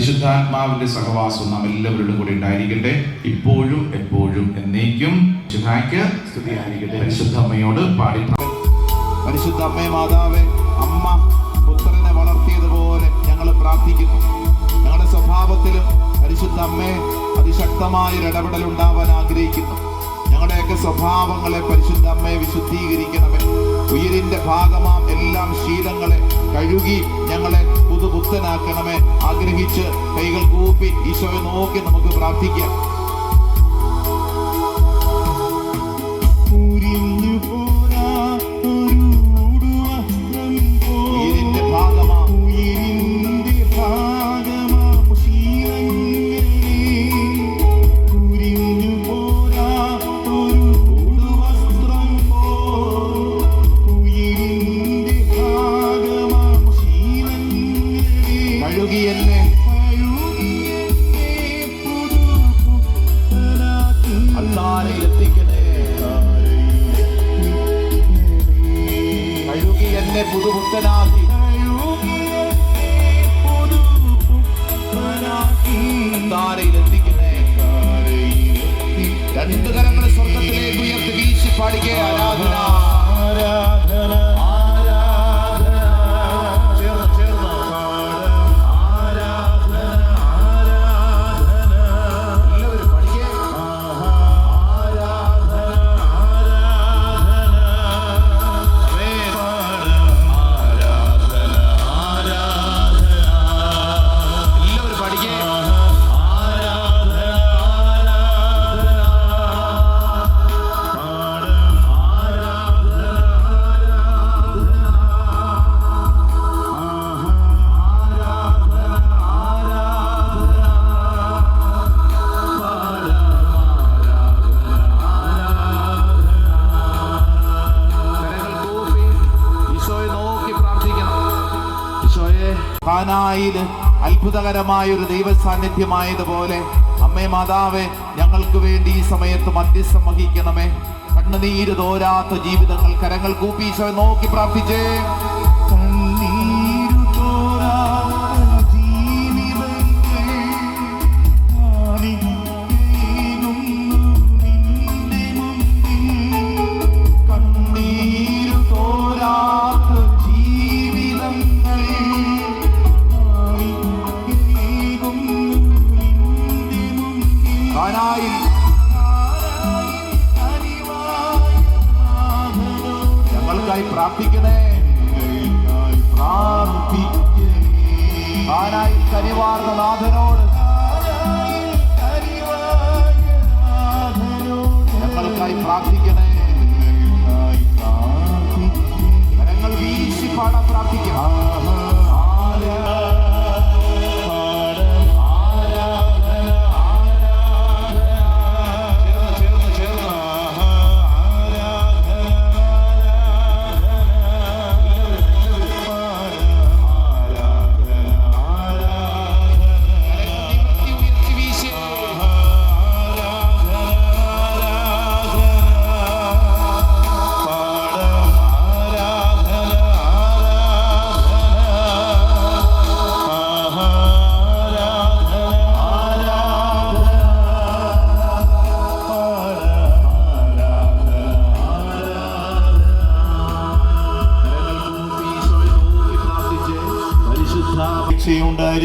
പരിശുദ്ധാത്മാവിന്റെ സഹവാസം നാം എല്ലാവരുടെ കൂടെ ഉണ്ടായിരിക്കട്ടെ. ഇപ്പോഴും എപ്പോഴും എന്നേക്കും സ്തുതിയായിരിക്കട്ടെ. പരിശുദ്ധ അമ്മയോട് പാടി പരിശുദ്ധ അമ്മേ മാതാവേ അമ്മ പുത്രനെ വളർത്തിയതുപോലെ ഞങ്ങൾ പ്രാർത്ഥിക്കുന്നു. ഞങ്ങളുടെ സ്വഭാവത്തിലും പരിശുദ്ധ അമ്മേ അതിശക്തമായ ഇടപെടൽ ഉണ്ടാവാൻ ആഗ്രഹിക്കുന്നു. ഞങ്ങളുടെയൊക്കെ സ്വഭാവങ്ങളെ പരിശുദ്ധ അമ്മയെ വിശുദ്ധീകരിക്കണമേ. ഉയരിന്റെ ഭാഗമാം എല്ലാം ശീലങ്ങളെ കഴുകി ഞങ്ങളെ പുതുപുത്തനാക്കണമേ ആഗ്രഹിച്ച് കൈകൾ കൂപ്പി ഈശോയെ നോക്കി നമുക്ക് പ്രാർത്ഥിക്കാം. കരങ്ങൾ സ്വർഗത്തിലേക്ക് ഉയർത്തി വീശി പാടിക്കേ ആരാധന ആരാധന ഖാനായിൽ അത്ഭുതകരമായ ഒരു ദൈവ സാന്നിധ്യമായതുപോലെ അമ്മേ മാതാവേ ഞങ്ങൾക്ക് വേണ്ടി ഈ സമയത്ത് മധ്യസ്ഥം വഹിക്കണമേ. കണ്ണുനീര് തോരാത്ത ജീവിതങ്ങൾ കരങ്ങൾ കൂപ്പി നോക്കി പ്രാർത്ഥിച്ചേ.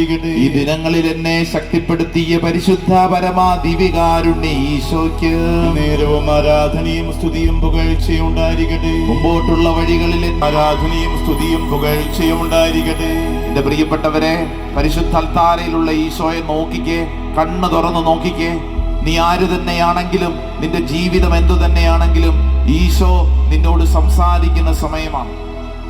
ഈ ദിനങ്ങളിൽ എന്നെ ശക്തിപ്പെടുത്തിയ പരിശുദ്ധ പരമാ ദിവികാരുണ്യ ഈശോയ്ക്ക്. നേരവും ആരാധനയും സ്തുതിയും പുകഴ്ചയും ഉണ്ടായിരിക്കട്ടെ മുമ്പോട്ടുള്ള വഴികളിൽ ആരാധനയും സ്തുതിയും പുകഴ്ചയും ഉണ്ടായിരിക്കട്ടെ എന്റെ പ്രിയപ്പെട്ടവരെ പരിശുദ്ധ അൽത്താരയിലുള്ള ഈശോയെ നോക്കിക്കേ കണ്ണ് തുറന്ന് നോക്കിക്കേ. നീ ആര് തന്നെയാണെങ്കിലും നിന്റെ ജീവിതം എന്തു തന്നെയാണെങ്കിലും ഈശോ നിന്നോട് സംസാരിക്കുന്ന സമയമാണ്.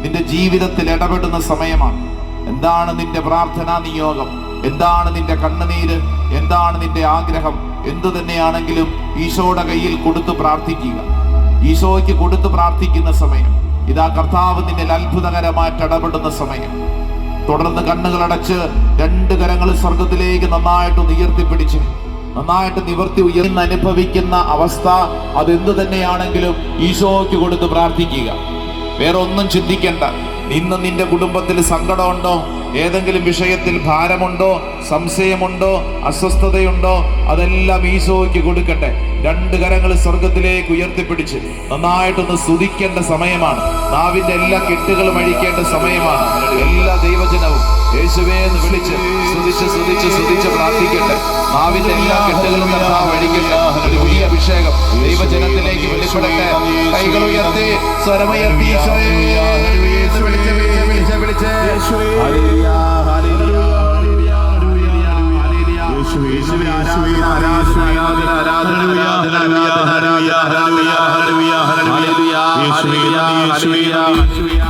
നിന്റെ ജീവിതത്തിൽ ഇടപെടുന്ന സമയമാണ്. എന്താണ് നിന്റെ പ്രാർത്ഥനാ നിയോഗം? എന്താണ് നിന്റെ കണ്ണുനീര്? എന്താണ് നിന്റെ ആഗ്രഹം? എന്തു തന്നെയാണെങ്കിലും ഈശോയുടെ കയ്യിൽ കൊടുത്തു പ്രാർത്ഥിക്കുക. ഈശോയ്ക്ക് കൊടുത്തു പ്രാർത്ഥിക്കുന്ന സമയം ഇതാ കർത്താവ് നിന്നിൽ അത്ഭുതകരമായിട്ട് ഇടപെടുന്ന സമയം. തുടർന്ന് കണ്ണുകളടച്ച് രണ്ട് കരങ്ങൾ സ്വർഗത്തിലേക്ക് നന്നായിട്ട് ഉയർത്തിപ്പിടിച്ച് നന്നായിട്ട് നിവർത്തി ഉയർന്ന് അനുഭവിക്കുന്ന അവസ്ഥ അതെന്തു തന്നെയാണെങ്കിലും ഈശോയ്ക്ക് കൊടുത്ത് പ്രാർത്ഥിക്കുക. വേറെ ഒന്നും ചിന്തിക്കണ്ട. ഇന്ന് നിന്റെ കുടുംബത്തിൽ സങ്കടമുണ്ടോ? ഏതെങ്കിലും വിഷയത്തിൽ ഭാരമുണ്ടോ? സംശയമുണ്ടോ? അസ്വസ്ഥതയുണ്ടോ? അതെല്ലാം ഈശോയ്ക്ക് കൊടുക്കട്ടെ. രണ്ട് കരങ്ങൾ സ്വർഗത്തിലേക്ക് ഉയർത്തിപ്പിടിച്ച് നന്നായിട്ടൊന്ന് സ്തുതിക്കേണ്ട സമയമാണ്. നാവിന്റെ എല്ലാ കെട്ടുകളും അഴിക്കേണ്ട സമയമാണ്. എല്ലാ ദൈവജനവും യേശുവേ എന്ന് വിളിച്ച് സ്തുതിച്ച് സ്തുതിച്ച് സ്തുതിച്ച് പ്രാർത്ഥിക്കട്ടെ. നാവിന്റെ എല്ലാ കെട്ടുകളും അഴിക്കട്ടെ. വലിയ അഭിഷേകം ദൈവജനത്തിലേക്ക് വെളിപ്പെടട്ടെ. കൈകൾ ഉയർത്തി സ്വരമുയർത്തി യേശുവേ ഹല്ലേലൂയ ഹല്ലേലൂയ യേശുവേ യേശുവേ ആരാധന ആരാധന ആരാധന ആരാധന ആരാധന ആരാധന ആരാധന ആരാധന യേശുവേ യേശുവേ യേശുവേ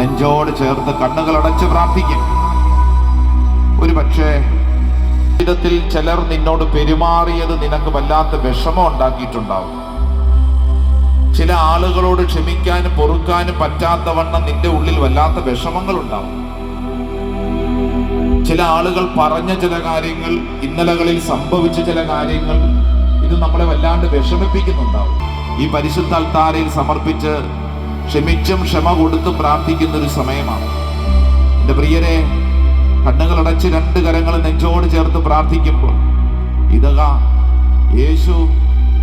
നെഞ്ചോട് ചേർത്ത് കണ്ണുകൾ അടച്ച് പ്രാർത്ഥിക്കും. ഒരു പക്ഷേ ജീവിതത്തിൽ ചിലർ നിന്നോട് പെരുമാറിയത് നിനക്ക് വല്ലാത്ത വിഷമം ഉണ്ടാക്കിയിട്ടുണ്ടാവും. ചില ആളുകളോട് ക്ഷമിക്കാനും പൊറുക്കാനും പറ്റാത്തവണ്ണം നിന്റെ ഉള്ളിൽ വല്ലാത്ത വിഷമങ്ങൾ ഉണ്ടാവും. ചില ആളുകൾ പറഞ്ഞ ചില കാര്യങ്ങൾ ഇന്നലകളിൽ സംഭവിച്ച ചില കാര്യങ്ങൾ ഇത് നമ്മളെ വല്ലാണ്ട് വിഷമിപ്പിക്കുന്നുണ്ടാവും. ഈ പരിശുദ്ധ അൽത്താരയിൽ സമർപ്പിച്ച് ക്ഷമിച്ചും ക്ഷമ കൊടുത്തും പ്രാർത്ഥിക്കുന്ന ഒരു സമയമാണ്. എന്റെ പ്രിയരെ കണ്ണുകളടച്ച് രണ്ട് കരങ്ങൾ നെഞ്ചോട് ചേർത്ത് പ്രാർത്ഥിക്കുമ്പോൾ ഇതക യേശു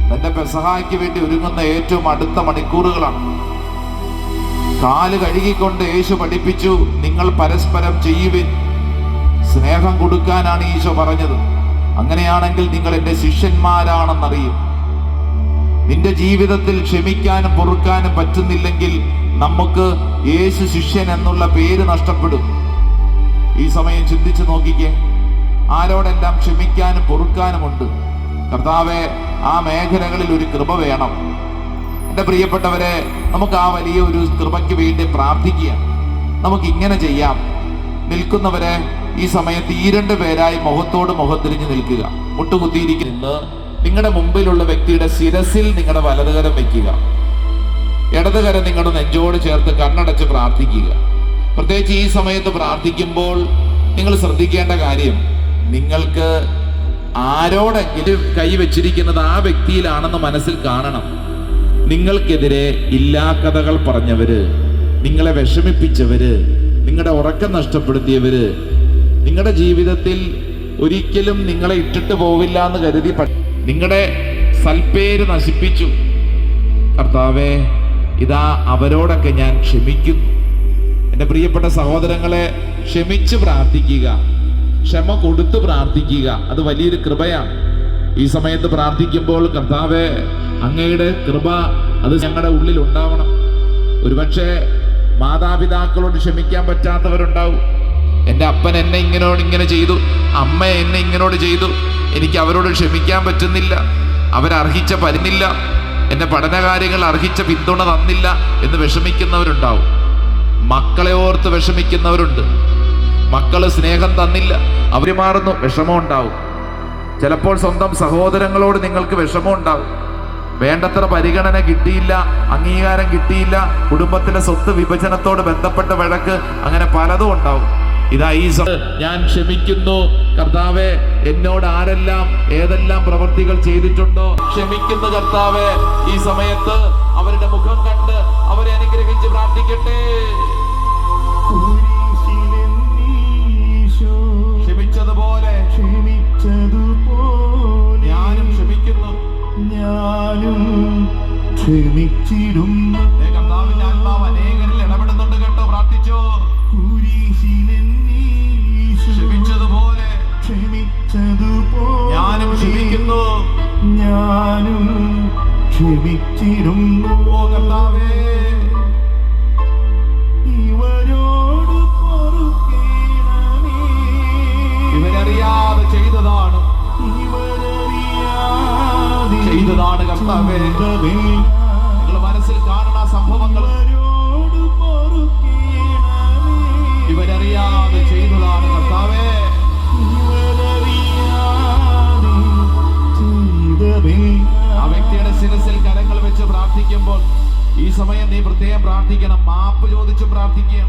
തന്റെ പെസഹായ്ക്ക് വേണ്ടി ഒരുങ്ങുന്ന ഏറ്റവും അടുത്ത മണിക്കൂറുകളാണ്. കാൽ കഴുകിക്കൊണ്ട് യേശു പഠിപ്പിച്ചു നിങ്ങൾ പരസ്പരം ചെയ്യുവിൻ. സ്നേഹം കൊടുക്കാനാണ് ഈശോ പറഞ്ഞത്. അങ്ങനെയാണെങ്കിൽ നിങ്ങൾ എന്റെ ശിഷ്യന്മാരാണെന്നറിയും. നിന്റെ ജീവിതത്തിൽ ക്ഷമിക്കാനും പൊറുക്കാനും പറ്റുന്നില്ലെങ്കിൽ നമുക്ക് യേശു ശിഷ്യൻ എന്നുള്ള പേര് നഷ്ടപ്പെടും. ഈ സമയം ചിന്തിച്ചു നോക്കിക്കേ. ആരോടെല്ലാം ക്ഷമിക്കാനും പൊറുക്കാനുമുണ്ട് കർത്താവെ ആ മേഖലകളിൽ ഒരു കൃപ വേണം. എന്റെ പ്രിയപ്പെട്ടവരെ നമുക്ക് ആ വലിയ ഒരു കൃപയ്ക്ക് വേണ്ടി പ്രാർത്ഥിക്കുക നമുക്ക് ഇങ്ങനെ ചെയ്യാം. നിൽക്കുന്നവരെ ഈ സമയത്ത് ഈ രണ്ട് പേരായി മുഖത്തോട് മുഖം തിരിഞ്ഞു നിൽക്കുക. മുട്ടുകുത്തിയിരിക്കുന്ന നിങ്ങളുടെ മുമ്പിലുള്ള വ്യക്തിയുടെ ശിരസിൽ നിങ്ങളുടെ വലതുകരം വെക്കുക. ഇടതുകരം നിങ്ങളുടെ നെഞ്ചോട് ചേർത്ത് കണ്ണടച്ച് പ്രാർത്ഥിക്കുക. പ്രത്യേകിച്ച് ഈ സമയത്ത് പ്രാർത്ഥിക്കുമ്പോൾ നിങ്ങൾ ശ്രദ്ധിക്കേണ്ട കാര്യം നിങ്ങൾക്ക് ആരോടെങ്കിലും കൈ വെച്ചിരിക്കുന്നത് ആ വ്യക്തിയിലാണെന്ന് മനസ്സിൽ കാണണം. നിങ്ങൾക്കെതിരെ ഇല്ലാ കഥകൾ പറഞ്ഞവര് നിങ്ങളെ വിഷമിപ്പിച്ചവര് നിങ്ങളുടെ ഉറക്കം നഷ്ടപ്പെടുത്തിയവര് നിങ്ങളുടെ ജീവിതത്തിൽ ഒരിക്കലും നിങ്ങളെ ഇട്ടിട്ട് പോവില്ല എന്ന് കരുതി നിങ്ങളുടെ സൽപ്പേര് നശിപ്പിച്ചു. കർത്താവെ ഇതാ അവരോടൊക്കെ ഞാൻ ക്ഷമിക്കുന്നു. എന്റെ പ്രിയപ്പെട്ട സഹോദരങ്ങളെ ക്ഷമിച്ച് പ്രാർത്ഥിക്കുക. ക്ഷമ കൊടുത്ത് പ്രാർത്ഥിക്കുക. അത് വലിയൊരു കൃപയാണ്. ഈ സമയത്ത് പ്രാർത്ഥിക്കുമ്പോൾ കർത്താവെ അങ്ങയുടെ കൃപ അത് ഞങ്ങളുടെ ഉള്ളിൽ ഉണ്ടാവണം. ഒരുപക്ഷെ മാതാപിതാക്കളോട് ക്ഷമിക്കാൻ പറ്റാത്തവരുണ്ടാവും. എന്റെ അപ്പൻ എന്നെ ഇങ്ങനോട് ഇങ്ങനെ ചെയ്തു. അമ്മ എന്നെ ഇങ്ങനോട് ചെയ്തു. എനിക്ക് അവരോട് ക്ഷമിക്കാൻ പറ്റുന്നില്ല. അവരർഹിച്ച പരുന്നില്ല എന്റെ പഠനകാര്യങ്ങൾ അർഹിച്ച പിന്തുണ തന്നില്ല എന്ന് വിഷമിക്കുന്നവരുണ്ടാവും. മക്കളെ ഓർത്ത് വിഷമിക്കുന്നവരുണ്ട്. മക്കൾ സ്നേഹം തന്നില്ല. അവർ മാറുന്നു വിഷമം ഉണ്ടാവും. ചിലപ്പോൾ സ്വന്തം സഹോദരങ്ങളോട് നിങ്ങൾക്ക് വിഷമം ഉണ്ടാവും. വേണ്ടത്ര പരിഗണന കിട്ടിയില്ല അംഗീകാരം കിട്ടിയില്ല കുടുംബത്തിലെ സ്വത്ത് വിഭജനത്തോട് ബന്ധപ്പെട്ട വഴക്ക് അങ്ങനെ പലതും ഉണ്ടാവും. ഇതാ ഈ ഞാൻ ക്ഷമിക്കുന്നു. കർത്താവെ എന്നോട് ആരെല്ലാം ഏതെല്ലാം പ്രവൃത്തികൾ ചെയ്തിട്ടുണ്ടോ? ക്ഷമിക്കുന്ന കർത്താവെ ഈ സമയത്ത് അവരുടെ മുഖം കണ്ട് അവരെ അനുഗ്രഹിച്ച് പ്രാർത്ഥിക്കട്ടെ. ക്ഷമിച്ചതുപോലെ. ക്ഷമിച്ചതുപോലെ. ഞാനും ക്ഷമിക്കുന്നു. ഞാനും ക്ഷമിച്ചിടുന്നു. ഞാനും ക്ഷമിക്കുന്നു. ഞാനും ക്ഷമിച്ചിരുന്നു. ഓ കർത്താവേ. ഇവരോട് ഇവരറിയാതെ ചെയ്തതാണ്. ചെയ്തതാണ് കർത്താവേ. നിങ്ങൾ മനസ്സിൽ കാണുന്ന സംഭവങ്ങൾ ഈ സമയം നീ പ്രത്യേകം പ്രാർത്ഥിക്കണം. മാപ്പ് ചോദിച്ച് പ്രാർത്ഥിക്കുക.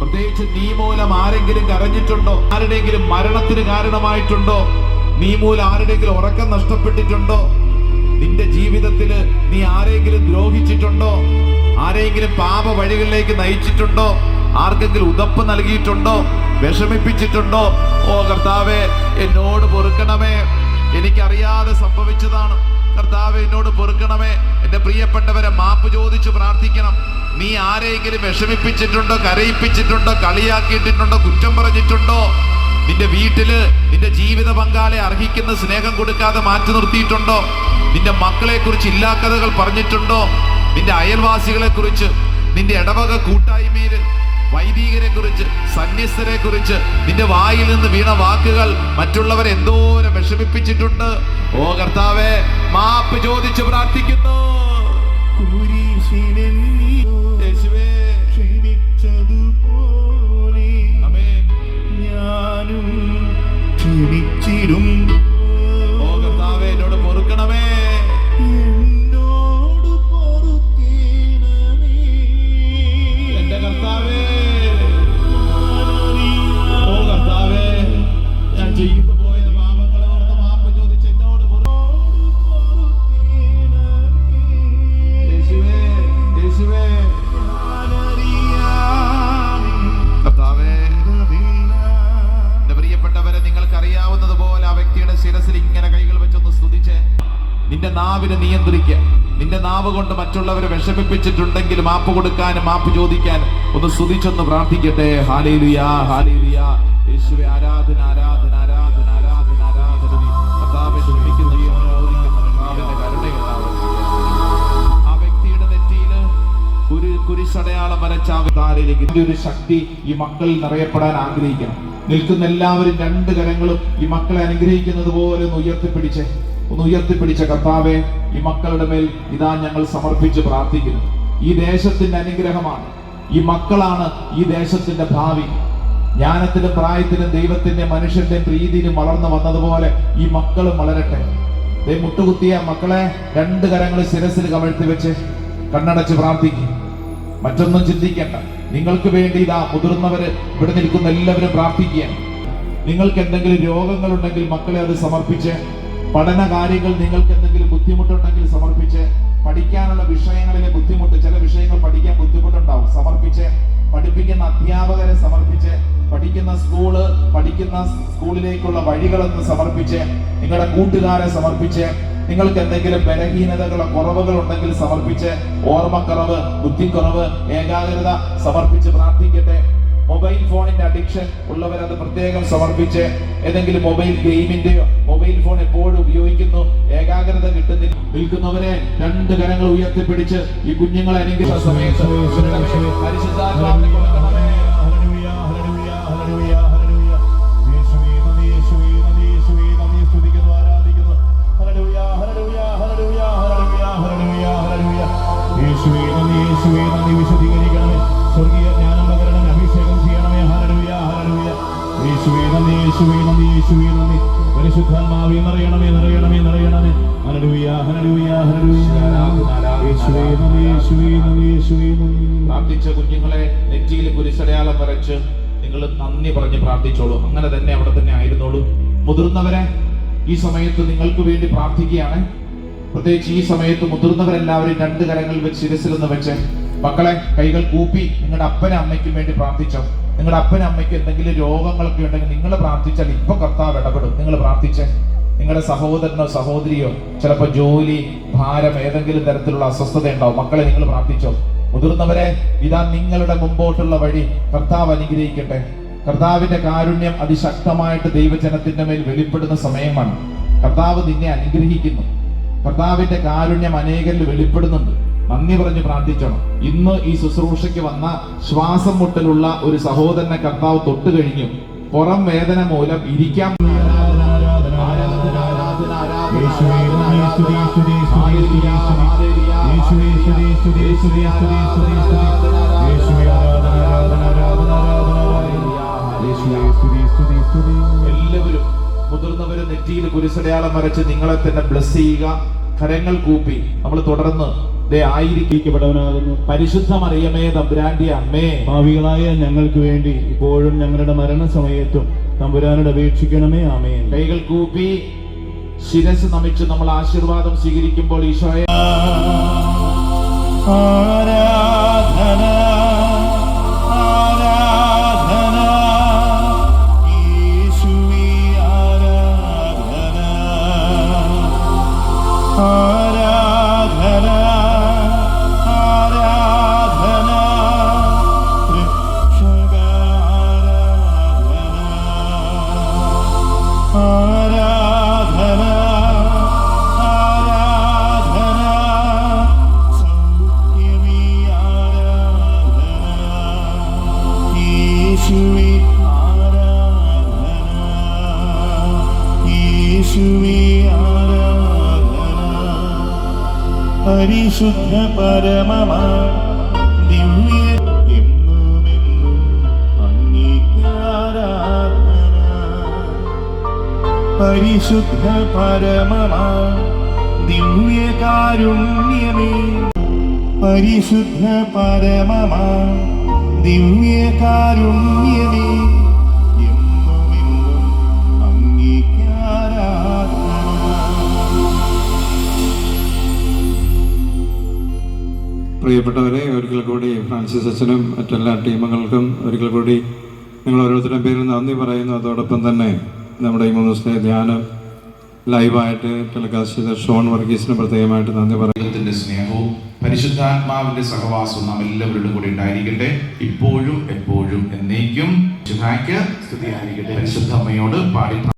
പ്രത്യേകിച്ച് നീ മൂലം ആരെങ്കിലും കരഞ്ഞിട്ടുണ്ടോ? ആരുടെയെങ്കിലും മരണത്തിന് കാരണമായിട്ടുണ്ടോ? നീ മൂലം ആരുടെയെങ്കിലും ഉറക്കം നഷ്ടപ്പെട്ടിട്ടുണ്ടോ? നിന്റെ ജീവിതത്തിൽ നീ ആരെങ്കിലും ദ്രോഹിച്ചിട്ടുണ്ടോ? ആരെങ്കിലും പാപ വഴികളിലേക്ക് നയിച്ചിട്ടുണ്ടോ? ആർക്കെങ്കിലും ഉതപ്പ് നൽകിയിട്ടുണ്ടോ? വിഷമിപ്പിച്ചിട്ടുണ്ടോ? ഓ കർത്താവേ എന്നോട് പൊറുക്കണമേ. എനിക്കറിയാതെ സംഭവിച്ചതാണ്. കർത്താവ് എന്നോട് പൊറുക്കണമേ. എന്റെ പ്രിയപ്പെട്ടവരെ മാപ്പ് ചോദിച്ച് പ്രാർത്ഥിക്കണം. നീ ആരെയെങ്കിലും വിഷമിപ്പിച്ചിട്ടുണ്ടോ കരയിപ്പിച്ചിട്ടുണ്ടോ കളിയാക്കിയിട്ടുണ്ടോ കുറ്റം പറഞ്ഞിട്ടുണ്ടോ? നിന്റെ വീട്ടിൽ നിന്റെ ജീവിത പങ്കാളെ അർഹിക്കുന്ന സ്നേഹം കൊടുക്കാതെ മാറ്റി നിർത്തിയിട്ടുണ്ടോ? നിന്റെ മക്കളെ കുറിച്ച് ഇല്ലാക്കഥകൾ പറഞ്ഞിട്ടുണ്ടോ? നിന്റെ അയൽവാസികളെ കുറിച്ച് നിന്റെ ഇടവക കൂട്ടായ്മയിൽ വൈദികരെ കുറിച്ച് സന്യസ്തരെ കുറിച്ച് നിന്റെ വായിൽ നിന്ന് വീണ വാക്കുകൾ മറ്റുള്ളവരെ എന്തോരം വിഷമിപ്പിച്ചിട്ടുണ്ട്? ഓ കർത്താവെ മാപ്പ് ചോദിച്ച് പ്രാർത്ഥിക്കുന്നു ക്ഷണിച്ചതുപോലെ. ഞാനും ക്ഷമിച്ചിടും നാവ് കൊണ്ട് മറ്റുള്ളവരെ വിഷമിപ്പിച്ചിട്ടുണ്ടെങ്കിൽ മാപ്പ് കൊടുക്കാനും മാപ്പ് ചോദിക്കാനും ഒന്ന് സ്തുതിച്ചൊന്ന് പ്രാർത്ഥിക്കട്ടെ. ഹാലേലുയാ ഹാലേലുയാ യേശുവേ ആരാധന ആരാധന ആരാധന ആരാധന ആരാധന. കർത്താവേ ക്ഷമിക്കുന്ന ആ വ്യക്തിയുടെ നെറ്റിയിൽ ഒരു കുരിശടയാളം വരച്ച താരയിലേക്ക് ഒരു ശക്തി ഈ മക്കളിൽ നിറയപ്പെടാൻ ആഗ്രഹിക്കണം. നിൽക്കുന്ന എല്ലാവരും രണ്ട് കരങ്ങളും ഈ മക്കളെ അനുഗ്രഹിക്കുന്നത് പോലെ ഒന്ന് ഉയർത്തിപ്പിടിച്ച്. ഒന്ന് ഉയർത്തിപ്പിടിച്ച കർത്താവെ ഈ മക്കളുടെ മേൽ ഇതാ ഞങ്ങൾ സമർപ്പിച്ച് പ്രാർത്ഥിക്കുന്നു. ഈ ദേശത്തിന്റെ അനുഗ്രഹമാണ്. ഈ മക്കളാണ് ഈ ദേശത്തിന്റെ ഭാവി. ജ്ഞാനത്തിലും പ്രായത്തിലും ദൈവത്തിന്റെ മനുഷ്യന്റെ പ്രീതിയിലും വളർന്നു വന്നതുപോലെ ഈ മക്കളും വളരട്ടെ. ദൈവം മുട്ടുകുത്തിയ മക്കളെ രണ്ട് കരങ്ങൾ ശിരസിൽ കമഴ്ത്തി വെച്ച് കണ്ണടച്ച് പ്രാർത്ഥിക്കും. മറ്റൊന്നും ചിന്തിക്കേണ്ട. നിങ്ങൾക്ക് വേണ്ടി ഇതാ മുതിർന്നവര് ഇവിടെ നിൽക്കുന്ന എല്ലാവരും പ്രാർത്ഥിക്കുകയാണ്. നിങ്ങൾക്ക് എന്തെങ്കിലും രോഗങ്ങളുണ്ടെങ്കിൽ മക്കളെ അത് സമർപ്പിച്ച് പഠന കാര്യങ്ങൾ നിങ്ങൾക്ക് എന്തെങ്കിലും ബുദ്ധിമുട്ടുണ്ടെങ്കിൽ സമർപ്പിച്ച് പഠിക്കാനുള്ള വിഷയങ്ങളിലെ ബുദ്ധിമുട്ട് ചില വിഷയങ്ങൾ പഠിക്കാൻ ബുദ്ധിമുട്ടുണ്ടാവും. സമർപ്പിച്ച് പഠിപ്പിക്കുന്ന അധ്യാപകരെ സമർപ്പിച്ച് പഠിക്കുന്ന സ്കൂൾ പഠിക്കുന്ന സ്കൂളിലേക്കുള്ള വഴികളൊന്ന് സമർപ്പിച്ച് നിങ്ങളുടെ കൂട്ടുകാരെ സമർപ്പിച്ച് നിങ്ങൾക്ക് എന്തെങ്കിലും ബലഹീനതകളോ കുറവുകൾ ഉണ്ടെങ്കിൽ സമർപ്പിച്ച് ഓർമ്മക്കുറവ് ബുദ്ധിക്കുറവ് ഏകാഗ്രത സമർപ്പിച്ച് പ്രാർത്ഥിക്കട്ടെ. മൊബൈൽ ഫോണിന്റെ അഡിക്ഷൻ ഉള്ളവർ അത് പ്രത്യേകം സമർപ്പിച്ച് ഏതെങ്കിലും മൊബൈൽ ഗെയിമിന്റെയോ മൊബൈൽ ഫോൺ എപ്പോഴും ഉപയോഗിക്കുന്നു. ഏകാഗ്രത കിട്ടുന്നില്ല. നിൽക്കുന്നവരെ രണ്ട് കരങ്ങൾ ഉയർത്തിപ്പിടിച്ച് ഈ കുഞ്ഞുങ്ങളെ പരിശുദ്ധാത്മാവിനെ കൊടുക്കണമേ ഹല്ലേലൂയ. യേശുവേ, നന്ദി, യേശുവേ, നന്ദി, യേശുവേ, നന്ദി. നിറയണമേ നിറയണമേ നിറയണമേ നന്ദി, യേശുവേ, നന്ദി, പ്രാർത്ഥിച്ച കുഞ്ഞുങ്ങളെ നെറ്റിയിൽ കുരിശടയാളം വരച്ച് നിങ്ങൾ നന്ദി പറഞ്ഞ് പ്രാർത്ഥിച്ചോളൂ. അങ്ങനെ തന്നെ അവിടെ തന്നെ ആയിരുന്നോളൂ. മുതിർന്നവരെ ഈ സമയത്ത് നിങ്ങൾക്ക് വേണ്ടി പ്രാർത്ഥിക്കുകയാണ്. പ്രത്യേകിച്ച് ഈ സമയത്ത് മുതിർന്നവരെല്ലാവരും രണ്ട് കരങ്ങൾ വെച്ച് ശിരസിൽ നിന്ന് വെച്ച് മക്കളെ കൈകൾ കൂപ്പി നിങ്ങളുടെ അപ്പനും അമ്മയ്ക്കും വേണ്ടി പ്രാർത്ഥിച്ചോ. നിങ്ങളുടെ അപ്പനും അമ്മയ്ക്കും എന്തെങ്കിലും രോഗങ്ങളൊക്കെ ഉണ്ടെങ്കിൽ നിങ്ങൾ പ്രാർത്ഥിച്ചാൽ ഇപ്പൊ കർത്താവ് ഇടപെടും. നിങ്ങൾ പ്രാർത്ഥിച്ചേ. നിങ്ങളുടെ സഹോദരനോ സഹോദരിയോ ചിലപ്പോൾ ജോലി ഭാരം ഏതെങ്കിലും തരത്തിലുള്ള അസ്വസ്ഥത ഉണ്ടാവും. മക്കളെ നിങ്ങൾ പ്രാർത്ഥിച്ചോ. മുതിർന്നവരെ ഇതാ നിങ്ങളുടെ മുമ്പോട്ടുള്ള വഴി കർത്താവ് അനുഗ്രഹിക്കട്ടെ. കർത്താവിന്റെ കാരുണ്യം അതിശക്തമായിട്ട് ദൈവജനത്തിന്റെ മേൽ വെളിപ്പെടുന്ന സമയമാണ്. കർത്താവ് നിന്നെ അനുഗ്രഹിക്കുന്നു. കർത്താവിന്റെ കാരുണ്യം അനേകരിൽ വെളിപ്പെടുന്നുണ്ട്. നന്ദി പറഞ്ഞ് പ്രാർത്ഥിക്കണം ഇന്ന് ഈ ശുശ്രൂഷയ്ക്ക് വന്ന ശ്വാസം മുട്ടലുള്ള ഒരു സഹോദരനെ കർത്താവ് തൊട്ട് കഴിഞ്ഞു. പുറം വേദന മൂലം ഇരിക്കാൻ. എല്ലാവരും മുതിർന്നവര് നെറ്റിയിൽ കുരിശടയാളം വരച്ച് നിങ്ങളെ തന്നെ ബ്ലസ് ചെയ്യുക. കരങ്ങൾ കൂപ്പി. നമ്മൾ തുടർന്ന് ദേ ആയിരിക്കും ഗ്രഹിക്കപ്പെട്ടവനാകുന്നു പരിശുദ്ധ മറിയമേ തമ്പുരാന്റെ അമ്മേ. ഭാവികളായ ഞങ്ങൾക്ക് വേണ്ടി ഇപ്പോഴും ഞങ്ങളുടെ മരണസമയത്തും തമ്പുരാനോട് അപേക്ഷിക്കണമേ ആമേ കൈകൾ കൂപ്പി ശിരസ് നമിച്ച് നമ്മൾ ആശീർവാദം സ്വീകരിക്കുമ്പോൾ ഈശോയെ ആരാധന പരിശുദ്ധ പരമമാ ദിവ്യ എന്നുമെന്നും പരിശുദ്ധ പരമമാ ദിവ്യകാരുണ്യമേ പരിശുദ്ധ പരമമാ ദിവ്യകാരുണ്യമേ. പ്രിയപ്പെട്ടവരെ ഒരിക്കൽ കൂടി ഫ്രാൻസിസ് അച്ഛനും മറ്റെല്ലാ ടീമുകൾക്കും ഒരിക്കൽ കൂടി നിങ്ങൾ ഓരോരുത്തരുടെയും പേരിൽ നന്ദി പറയുന്നു. അതോടൊപ്പം തന്നെ നമ്മുടെ ഈ മൂന്ന് ദിവസത്തെ ധ്യാനം ലൈവായിട്ട് ടെലികാസ്റ്റ് ചെയ്ത ഷോൺ വർഗീസിന് പ്രത്യേകമായിട്ട് നന്ദി പറയുന്നു. സ്നേഹവും പരിശുദ്ധാത്മാവിന്റെ സഹവാസവും നാം എല്ലാവരുടെ കൂടെ ഉണ്ടായിരിക്കട്ടെ. ഇപ്പോഴും എപ്പോഴും എന്നേക്കും. പരിശുദ്ധ അമ്മയോട് പാടി